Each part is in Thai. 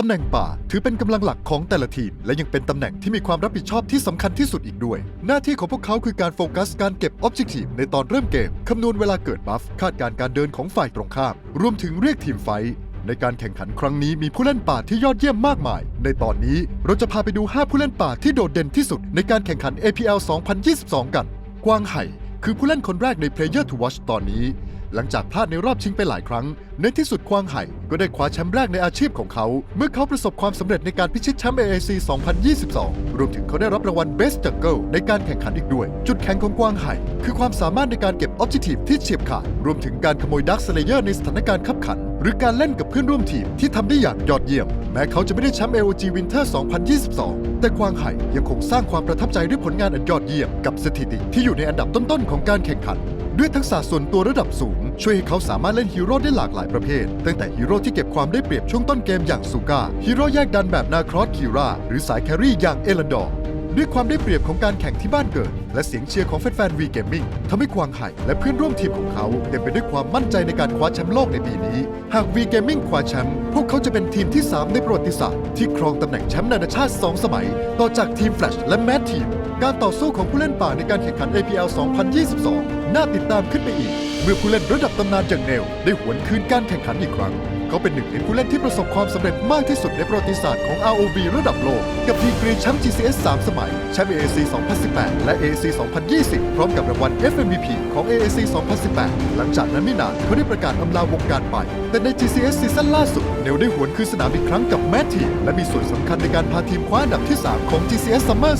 ตำแหน่งป่าถือเป็นกำลังหลักของแต่ละทีม และยังเป็นตำแหน่งที่มีความรับผิดชอบที่สำคัญที่สุดอีกด้วย หน้าที่ของพวกเขาคือการโฟกัสการเก็บออบเจกตีฟในตอนเริ่มเกม คำนวณเวลาเกิดบัฟ คาดการ์การเดินของฝ่ายตรงข้าม รวมถึงเรียกทีมไฟท์ในการแข่งขันครั้งนี้มีผู้เล่นป่าที่ยอดเยี่ยมมากมาย ในตอนนี้เราจะพาไปดู 5 ผู้เล่นป่าที่โดดเด่นที่สุด ในการแข่งขัน APL 2022 กัน กวางไห่ คือผู้เล่นคนแรกใน Player to Watch ตอนนี้ หลังจากพลาดในรอบชิงไปหลายครั้ง ในที่สุดควางไห่ก็ได้คว้าแชมป์แรกในอาชีพของเขา เมื่อเขาประสบความสำเร็จในการพิชิตแชมป์ AAC 2022 รวมถึงเขาได้รับรางวัล Best Jungle ในการแข่งขันอีกด้วย จุดแข็งของกวางไห่คือความสามารถในการเก็บ Objective ที่เฉียบขาด รวมถึงการขโมย Dark Slayer ในสถานการณ์ขับขัน หรือการเล่นกับเพื่อนร่วมทีมที่ทำได้อย่างยอดเยี่ยม แม้เขาจะไม่ได้แชมป์ AOG Winter 2022 แต่กวางไห่ยังคงสร้างความประทับใจด้วยผลงานอันยอดเยี่ยมกับสถิติที่อยู่ในอันดับต้นๆของการแข่งขัน ด้วยทักษะส่วนตัวระดับสูง ช่วยให้เขาสามารถเล่นฮีโร่ได้หลากหลายประเภท ตั้งแต่ฮีโร่ที่เก็บความได้เปรียบช่วงต้นเกมอย่างซูก้าฮีโร่แยกดันแบบนาครอสคิราหรือสายแครี่อย่างเอลันดอร์ด้วยความได้เปรียบของการแข่งที่บ้านเกิดและเสียงเชียร์ของแฟนๆวีเกมมิ่งทำให้ควางไห่และเพื่อนร่วมทีมของเขาเต็มไปด้วยความมั่นใจในการคว้าแชมป์โลกในปีนี้ หากวีเกมมิ่งคว้าแชมป์พวกเขาจะเป็นทีมที่ 3 ในประวัติศาสตร์ที่ครองตำแหน่งแชมป์นานาชาติ 2 สมัย ต่อจากทีมแฟลชและแมททีม การต่อสู้ของผู้เล่นป่าในการแข่งขัน APL 2022 น่าติดตามขึ้นไปอีก เมื่อผู้เล่นระดับตำนานอย่างเนลได้หวนคืนการแข่งขันอีกครั้งเขาเป็นหนึ่งในผู้เล่นที่ประสบความสำเร็จมากที่สุดในประวัติศาสตร์ของ ROV ระดับโลก กับดีกรีแชมป์ GCS 3 สมัย แชมป์ AAC 2018 และ AAC 2020 พร้อมกับรางวัล FMVP ของ AAC 2018 หลังจากนั้นไม่นานเขาได้ประกาศอำลาวงการไป แต่ใน GCS ซีซั่นล่าสุด เนลได้หวนคืนสนามอีกครั้งกับแมททีและมีส่วนสำคัญในการพาทีมคว้าอันดับที่ 3 ของ GCS Summer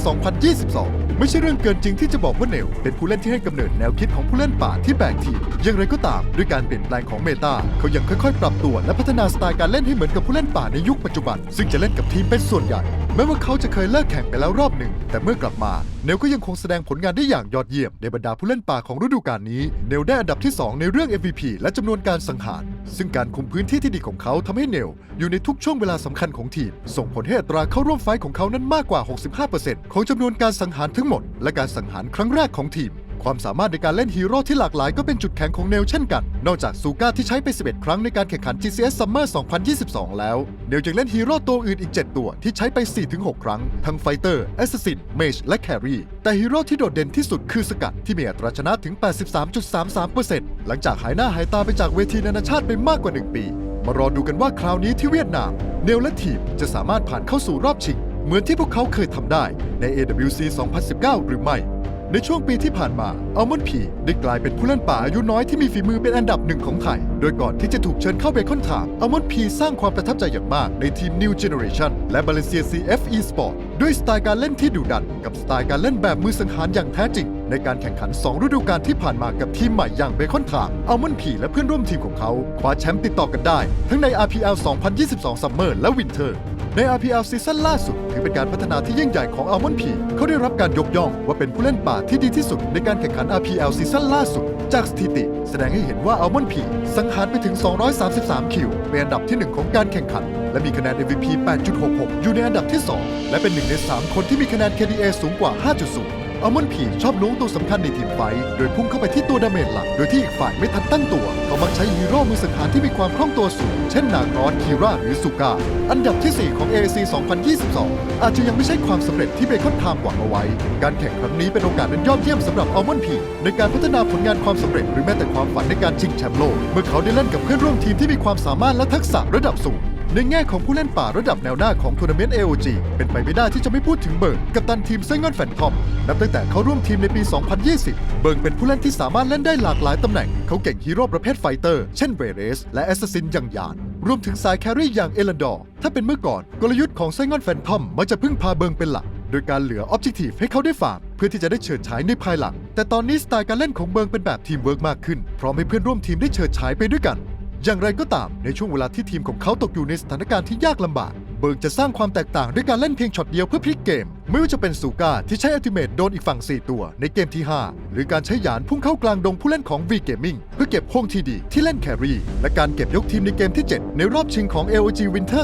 2022ไม่ใช่เรื่องเกินจริงที่จะบอกว่าเนลเป็นผู้เล่นที่ให้กำเนิดแนวคิดของผู้เล่นป่าที่แบกทีมอย่างไรก็ตามด้วยการเปลี่ยนแปลงของเมตาเขายังค่อยๆ ปรับตัวและพัฒนาสไตล์การเล่นให้เหมือนกับผู้เล่นป่าในยุคปัจจุบัน ซึ่งจะเล่นกับทีมเป็นส่วนใหญ่แม้ว่าเขาจะเคยเลิกแข่งไปแล้วรอบหนึ่ง แต่เมื่อกลับมาเนลก็ยังคงแสดงผลงานได้อย่างยอดเยี่ยม ในบรรดาผู้เล่นป่าของฤดูกาลนี้ เนลได้อันดับที่ 2 ในเรื่อง MVP และจำนวนการสังหาร ซึ่งการคุมพื้นที่ที่ดีของเขาทำให้เนลอยู่ในทุกช่วงเวลาสำคัญของทีม ส่งผลให้อัตราเข้าร่วมไฟท์ของเขานั้นมากกว่า 65%ของจำนวนการสังหารทั้งหมด และการสังหารครั้งแรกของทีม ความสามารถในการเล่นฮีโร่ที่หลากหลายก็เป็นจุดแข็งของเนลเช่นกัน นอกจากซูก้าที่ใช้ไป 11 ครั้งในการแข่งขัน GCS Summer 2022 แล้ว เนลยังเล่นฮีโร่ตัวอื่นอีก 7 ตัวที่ใช้ไป 4-6 ครั้ง ทั้งไฟเตอร์แอสซินเมจและแครีแต่ฮีโร่ที่โดดเด่นที่สุดคือสกัดที่มีอัตราชนะถึง 83.33%หลังจากหายหน้าหายตาไปจากเวทีนานาชาติไปมากกว่า 1 ปี มารอดูกันว่าคราวนี้ที่เวียดนาม เนลและทีมจะสามารถผ่านเข้าสู่รอบชิงเหมือนที่พวกเขาเคยทำได้ใน AWC 2019 หรือไม่ ในช่วงปีที่ผ่านมาอัลมอนพีได้กลายเป็นผู้เล่นป่าอายุน้อยที่มีฝีมือเป็นอันดับหนึ่งของไทย โดยก่อนที่จะถูกเชิญเข้าเบคอนไทม์อัลมอนพีสร้างความประทับใจอย่างมากในทีม New Generation และ Valencia CF Esport ด้วยสไตล์การเล่นที่ดุดัน กับสไตล์การเล่นแบบมือสังหารอย่างแท้จริง ในการแข่งขัน 2 ฤดูกาลที่ผ่านมากับทีมใหม่อย่างเบคอนไทม์อัลมอนพีและเพื่อนร่วมทีมของเขาคว้าแชมป์ติดต่อกันได้ ทั้งใน RPL 2022 Summer และ Winter ใน RPL ซีซั่นล่าสุด ถือเป็นการพัฒนาที่ยิ่งใหญ่ของอัลมอนพีเขาได้รับการยกย่องว่าเป็นผู้เล่นป่าที่ดีที่สุด ในการแข่งขัน RPL ซีซั่นล่าสุด จากสถิติ แสดงให้เห็นว่าอัลมอนพีสังหารไปถึง 233 คิวเป็นอันดับที่ 1 ของการแข่งขัน และมีคะแนน MVP 8.66 อยู่ในอันดับที่ 2 และเป็นหนึ่งใน 3 คนที่มีคะแนน KDA สูงกว่า 5.0 อัลมอนพีชอบล้วงตัวสำคัญในทีมไฟท์โดยพุ่งเข้าไปที่ตัวดาเมจหลัก โดยที่อีกฝ่ายไม่ทันตั้งตัว เขามักใช้ฮีโร่มือสังหารที่มีความคล่องตัวสูง เช่นนากรอนคีราหรือซูกาอันดับที่ 4 ของ AAC 2022 อาจจะยังไม่ใช่ความสำเร็จที่เบคอนไทม์หวังเอาไว้ การแข่งครั้งนี้เป็นโอกาสอันยอดเยี่ยมสำหรับอัลมอนพีในการพัฒนาผลงานความสำเร็จหรือแม้แต่ความฝันในการชิงแชมป์โลก เมื่อเขาได้เล่นกับเพื่อนร่วมทีมที่มีความสามารถและทักษะระดับสูง ในแง่ของผู้เล่นป่าระดับแนวหน้าของทัวร์นาเมนต์ AOG เป็นไปไม่ได้ที่จะไม่พูดถึงเบิร์กกัปตันทีมไซงอนแฟนทอม นับตั้งแต่เขาร่วมทีมในปี 2020 เบิร์กเป็นผู้เล่นที่สามารถเล่นได้หลากหลายตำแหน่ง เขาเก่งฮีโร่ประเภทไฟเตอร์ เช่นเวเรส และแอสซัสซินอย่างยาน รวมถึงสายแครี่อย่างเอลันดอร์ ถ้าเป็นเมื่อก่อนกลยุทธ์ของไซงอนแฟนทอมมักจะพึ่งพาเบิร์กเป็นหลักโดยการเหลือออบเจกตีฟให้เขาได้ฝากเพื่อที่จะได้เฉิดฉายในภายหลัง แต่ตอนนี้สไตล์การเล่นของเบิร์กเป็นแบบทีมเวิร์กมากขึ้น พร้อมให้เพื่อนร่วมทีมได้เฉิดฉายไปด้วยกัน อย่างไรก็ตามในช่วงเวลาที่ทีมของเขาตกอยู่ในสถานการณ์ที่ยากลำบาก เบิร์กจะสร้างความแตกต่างด้วยการเล่นเพียงช็อตเดียวเพื่อพลิกเกม ไม่ว่าจะเป็นซูก้าที่ใช้อัติเมทโดนอีกฝั่ง 4 ตัวในเกมที่ 5 หรือการใช้หยานพุ่งเข้ากลางดงผู้เล่นของ V Gaming เพื่อเก็บโฮงทีดีที่เล่นแครี่และการเก็บยกทีมในเกมที่ 7 ในรอบชิงของ AOG Winter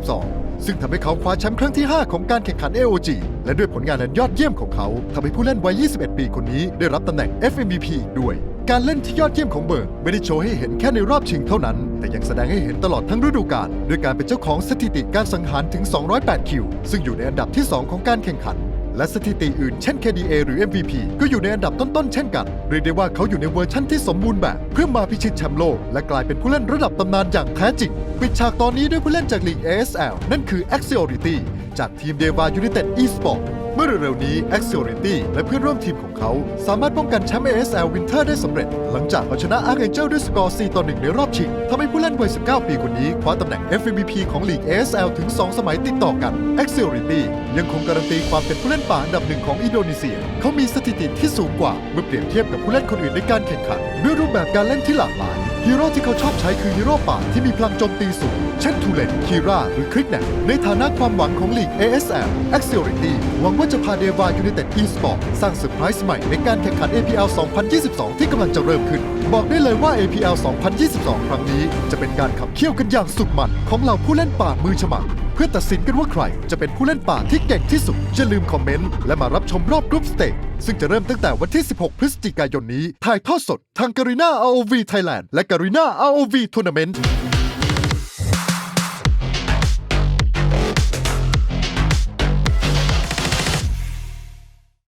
2022ซึ่งทำให้เขาคว้าแชมป์ครั้งที่ 5 ของการแข่งขัน AOG และด้วยผลงานอันยอดเยี่ยมของเขาทำให้ผู้เล่นวัย 21 ปีคนนี้ได้รับตำแหน่ง FMVP อีกด้วย การเล่นที่ยอดเยี่ยมของเบิร์กไม่ได้โชว์ให้เห็นแค่ในรอบชิงเท่านั้น แต่ยังแสดงให้เห็นตลอดทั้งฤดูกาลด้วยการเป็นเจ้าของสถิติการสังหารถึง 208 คิว ซึ่งอยู่ในอันดับที่ 2 ของการแข่งขัน และสถิติอื่นเช่น KDA หรือ MVP ก็อยู่ในอันดับต้นๆ เช่นกัน เรียกได้ว่าเขาอยู่ในเวอร์ชั่นที่สมบูรณ์แบบ เพื่อมาพิชิตแชมป์โลก และกลายเป็นผู้เล่นระดับตำนานอย่างแท้จริงปิดฉากตอนนี้ด้วยผู้เล่นจากลีก ASL นั่นคือ Axiority จากทีม Deva United Esport เมื่อเร็วๆนี้ Axiority และเพื่อนร่วมทีมของเขา สามารถป้องกันแชมป์ ASL Winter ได้สำเร็จ หลังจากเอาชนะ Archangel ด้วยสกอร์ 4 ต่อ 1 ในรอบชิงทำให้ผู้เล่นวัย 19 ปีคนนี้ คว้าตำแหน่ง FMVP ของลีก ASL ถึง 2 สมัยติดต่อกัน Axiority ยังคงการันตีความเป็นผู้เล่นป่าอันดับหนึ่งของอินโดนีเซีย เขามีสถิติที่สูงกว่าเมื่อเปรียบเทียบกับผู้เล่นคนอื่นในการแข่งขันด้วยรูปแบบการเล่นที่หลากหลายฮีโร่ที่เขาชอบใช้คือฮีโร่ป่าที่มีพลังโจมตีสูง เช่นทูเลนคีราหรือคริกแนในฐานะความหวังของลีก ASL Axiority หวังว่าจะพาเดวายู n นเต็ด Esport สร้างเซอร์ไพรส์ใหม่ในการแข่งขัน APL 2022 ที่กำลังจะเริ่มขึ้น บอกได้เลยว่า APL 2022 ครั้งนี้ จะเป็นการขับเคี่ยวกันอย่างสุดมัน ของเหล่าผู้เล่นป่ามือฉมังเพื่อตัดสินกันว่าใคร จะเป็นผู้เล่นป่าที่เก่งที่สุดอย่าลืมคอมเมนต์และมารับชมรอบกรุ๊ปสเตจซึ่งจะเริ่มตั้งแต่วันที่ 16 พฤศจิกายนนี้ ถ่ายทอดสดทางการีนา ROV Thailand และการีนา ROV Tournament